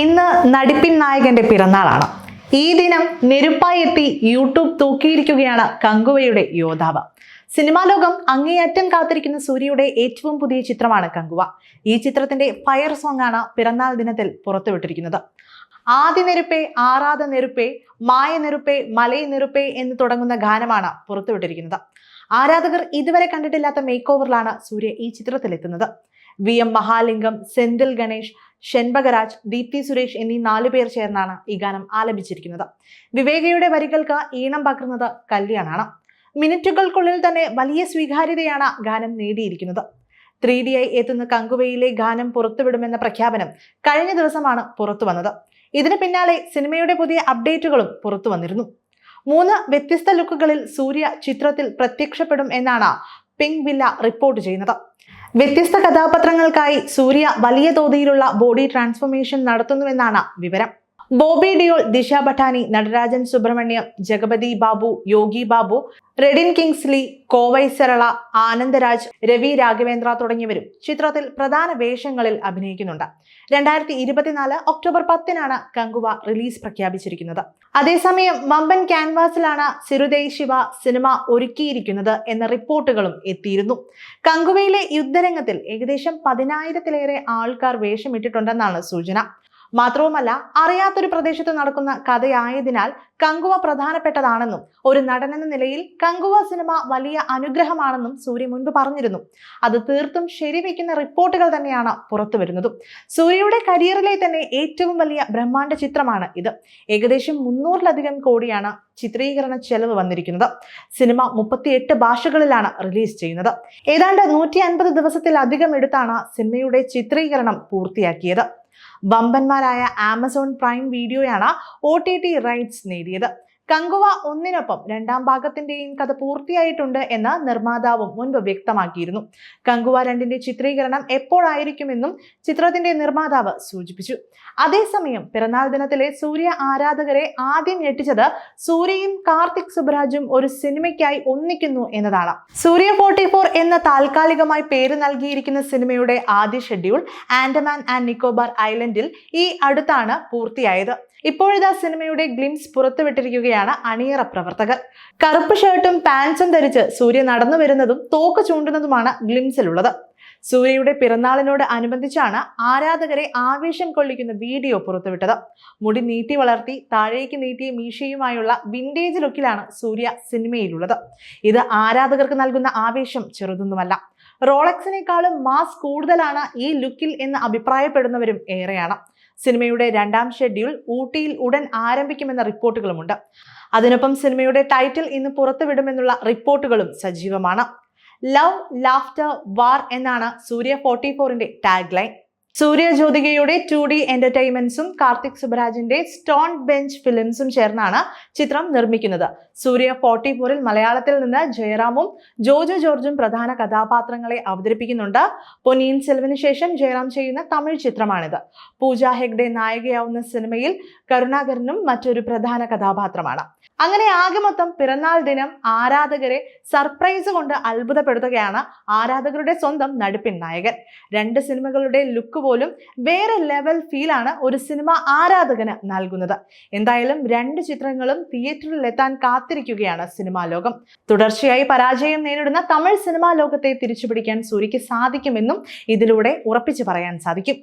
ഇന്ന് നടിപ്പിൻ നായകന്റെ പിറന്നാളാണ്. ഈ ദിനം നെരുപ്പായി എത്തി യൂട്യൂബ് തൂക്കിയിരിക്കുകയാണ് കങ്കുവയുടെ യോദ്ധാവ്. സിനിമാ ലോകം അങ്ങേയറ്റം കാത്തിരിക്കുന്ന സൂര്യയുടെ ഏറ്റവും പുതിയ ചിത്രമാണ് കങ്കുവ. ഈ ചിത്രത്തിന്റെ ഫയർ സോങ് ആണ് പിറന്നാൾ ദിനത്തിൽ പുറത്തുവിട്ടിരിക്കുന്നത്. ആദ്യ നെരുപ്പേ ആറാത നെരുപ്പേ മായ നെരുപ്പേ മലയ നെരുപ്പേ എന്ന് തുടങ്ങുന്ന ഗാനമാണ് പുറത്തുവിട്ടിരിക്കുന്നത്. ആരാധകർ ഇതുവരെ കണ്ടിട്ടില്ലാത്ത മേക്ക് ഓവറിലാണ് സൂര്യ ഈ ചിത്രത്തിലെത്തുന്നത്. വി എം മഹാലിംഗം സെന്തിൽ ഗണേഷ് ഷെൻബഗരാജ് ദീപ്തി സുരേഷ് എന്നീ നാലു പേർ ചേർന്നാണ് ഈ ഗാനം ആലപിച്ചിരിക്കുന്നത്. വിവേകയുടെ വരികൾക്ക് ഈണം പകർന്നത് കല്യാണാണ്. മിനിറ്റുകൾക്കുള്ളിൽ തന്നെ വലിയ സ്വീകാര്യതയാണ് ഗാനം നേടിയിരിക്കുന്നത്. ത്രീ ഡി ആയി എത്തുന്ന കങ്കുവയിലെ ഗാനം പുറത്തുവിടുമെന്ന പ്രഖ്യാപനം കഴിഞ്ഞ ദിവസമാണ് പുറത്തു വന്നത് ഇതിന് പിന്നാലെ സിനിമയുടെ പുതിയ അപ്ഡേറ്റുകളും പുറത്തു വന്നിരുന്നു മൂന്ന് വ്യത്യസ്ത ലുക്കുകളിൽ സൂര്യ ചിത്രത്തിൽ പ്രത്യക്ഷപ്പെടും എന്നാണ് പിങ്ക് വില്ല റിപ്പോർട്ട് ചെയ്യുന്നത്. വ്യത്യസ്ത കഥാപാത്രങ്ങൾക്കായി സൂര്യ വലിയ തോതിലുള്ള ബോഡി ട്രാൻസ്ഫോർമേഷൻ നടത്തുന്നുവെന്നാണ് വിവരം. ബോബി ഡിയോൾ ദിശ പഠാനി നടരാജൻ സുബ്രഹ്മണ്യം ജഗപതി ബാബു യോഗി ബാബു റെഡിൻ കിങ്സ്ലി കോവൈ സരള ആനന്ദരാജ് രവി രാഘവേന്ദ്ര തുടങ്ങിയവരും ചിത്രത്തിൽ പ്രധാന വേഷങ്ങളിൽ അഭിനയിക്കുന്നുണ്ട്. രണ്ടായിരത്തി ഇരുപത്തിനാല് ഒക്ടോബർ പത്തിനാണ് കങ്കുവ റിലീസ് പ്രഖ്യാപിച്ചിരിക്കുന്നത്. അതേസമയം മമ്പൻ ക്യാൻവാസിലാണ് സിരുദയ് ശിവ സിനിമ ഒരുക്കിയിരിക്കുന്നത് എന്ന റിപ്പോർട്ടുകളും എത്തിയിരുന്നു. കങ്കുവയിലെ യുദ്ധരംഗത്തിൽ ഏകദേശം പതിനായിരത്തിലേറെ ആൾക്കാർ വേഷമിട്ടിട്ടുണ്ടെന്നാണ് സൂചന. മാത്രവുമല്ല അറിയാത്തൊരു പ്രദേശത്ത് നടക്കുന്ന കഥയായതിനാൽ കങ്കുവ പ്രധാനപ്പെട്ടതാണെന്നും ഒരു നടനെന്ന നിലയിൽ കങ്കുവ സിനിമ വലിയ അനുഗ്രഹമാണെന്നും സൂര്യ മുൻപ് പറഞ്ഞിരുന്നു. അത് തീർത്തും ശരിവെക്കുന്ന റിപ്പോർട്ടുകൾ തന്നെയാണ് പുറത്തു വരുന്നതും. സൂര്യയുടെ കരിയറിലെ തന്നെ ഏറ്റവും വലിയ ബ്രഹ്മാണ്ഡ ചിത്രമാണ് ഇത്. ഏകദേശം മുന്നൂറിലധികം കോടിയാണ് ചിത്രീകരണ ചെലവ് വന്നിരിക്കുന്നത്. സിനിമ മുപ്പത്തിയെട്ട് ഭാഷകളിലാണ് റിലീസ് ചെയ്യുന്നത്. ഏതാണ്ട് നൂറ്റി അൻപത് ദിവസത്തിലധികം എടുത്താണ് സിനിമയുടെ ചിത്രീകരണം പൂർത്തിയാക്കിയത്. വമ്പന്മാരായ ആമസോൺ പ്രൈം വീഡിയോയാണ് ഒ ടി ടി റൈറ്റ്സ് നേടിയത്. കങ്കുവ ഒന്നിനൊപ്പം രണ്ടാം ഭാഗത്തിന്റെയും കഥ പൂർത്തിയായിട്ടുണ്ട് എന്ന് നിർമ്മാതാവും മുൻപ് വ്യക്തമാക്കിയിരുന്നു. കങ്കുവ രണ്ടിന്റെ ചിത്രീകരണം എപ്പോഴായിരിക്കുമെന്നും ചിത്രത്തിന്റെ നിർമ്മാതാവ് സൂചിപ്പിച്ചു. അതേസമയം പിറന്നാൾ ദിനത്തിലെ സൂര്യ ആരാധകരെ ആദ്യം ഞെട്ടിച്ചത് സൂര്യയും കാർത്തിക് സുബ്രാജും ഒരു സിനിമയ്ക്കായി ഒന്നിക്കുന്നു എന്നതാണ്. സൂര്യ ഫോർട്ടി ഫോർ എന്ന താൽക്കാലികമായി പേര് നൽകിയിരിക്കുന്ന സിനിമയുടെ ആദ്യ ഷെഡ്യൂൾ ആൻഡമാൻ ആൻഡ് നിക്കോബാർ ഐലൻഡിൽ ഈ അടുത്താണ് പൂർത്തിയായത്. ഇപ്പോഴിതാ സിനിമയുടെ ഗ്ലിംസ് പുറത്തുവിട്ടിരിക്കുകയാണ് അണിയറ പ്രവർത്തകർ. കറുപ്പ് ഷർട്ടും പാൻസും ധരിച്ച് സൂര്യ നടന്നു വരുന്നതും തോക്ക് ചൂണ്ടുന്നതുമാണ് ഗ്ലിംസിലുള്ളത്. സൂര്യയുടെ പിറന്നാളിനോട് അനുബന്ധിച്ചാണ് ആരാധകരെ ആവേശം കൊള്ളിക്കുന്ന വീഡിയോ പുറത്തുവിട്ടത്. മുടി നീട്ടി വളർത്തി താഴേക്ക് നീട്ടിയ മീശയുമായുള്ള വിന്റേജ് ലുക്കിലാണ് സൂര്യ സിനിമയിലുള്ളത്. ഇത് ആരാധകർക്ക് നൽകുന്ന ആവേശം ചെറുതൊന്നുമല്ല. റോളക്സിനേക്കാളും മാസ് കൂടുതലാണ് ഈ ലുക്കിൽ എന്ന് അഭിപ്രായപ്പെടുന്നവരും ഏറെയാണ്. സിനിമയുടെ രണ്ടാം ഷെഡ്യൂൾ ഊട്ടിയിൽ ഉടൻ ആരംഭിക്കുമെന്ന റിപ്പോർട്ടുകളുമുണ്ട്. അതിനൊപ്പം സിനിമയുടെ ടൈറ്റിൽ ഇന്ന് പുറത്തുവിടുമെന്നുള്ള റിപ്പോർട്ടുകളും സജീവമാണ്. ലവ് ലാഫ്റ്റർ വാർ എന്നാണ് സൂര്യ ഫോർട്ടി ഫോറിന്റെ ടാഗ് ലൈൻ സൂര്യ ജ്യോതികയുടെ ടു ഡി എന്റർടൈൻമെന്റ്സും കാർത്തിക് സുബരാജിന്റെ സ്റ്റോൺ ബെഞ്ച് ഫിലിംസും ചേർന്നാണ് ചിത്രം നിർമ്മിക്കുന്നത്. സൂര്യ ഫോർട്ടി ഫോറിൽ മലയാളത്തിൽ നിന്ന് ജയറാമും ജോജോ ജോർജും പ്രധാന കഥാപാത്രങ്ങളെ അവതരിപ്പിക്കുന്നുണ്ട്. പൊന്നിയിൻ സെൽവിന് ശേഷം ജയറാം ചെയ്യുന്ന തമിഴ് ചിത്രമാണിത്. പൂജ ഹെഗ്ഡെ നായികയാവുന്ന സിനിമയിൽ കരുണാകരനും മറ്റൊരു പ്രധാന കഥാപാത്രമാണ്. അങ്ങനെ ആകെ മൊത്തം പിറന്നാൾ ദിനം ആരാധകരെ സർപ്രൈസ് കൊണ്ട് അത്ഭുതപ്പെടുത്തുകയാണ് ആരാധകരുടെ സ്വന്തം നടുപ്പിൻ നായകൻ. രണ്ട് സിനിമകളുടെ ലുക്ക് പോലും വേറെ ലെവൽ ഫീലാണ് ഒരു സിനിമ ആരാധകന് നൽകുന്നത്. എന്തായാലും രണ്ട് ചിത്രങ്ങളും തിയേറ്ററിൽ എത്താൻ കാത്തിരിക്കുകയാണ് സിനിമാ ലോകം. തുടർച്ചയായി പരാജയം നേരിടുന്ന തമിഴ് സിനിമാ ലോകത്തെ തിരിച്ചുപിടിക്കാൻ സൂര്യയ്ക്ക് സാധിക്കുമെന്നും ഇതിലൂടെ ഉറപ്പിച്ചു പറയാൻ സാധിക്കും.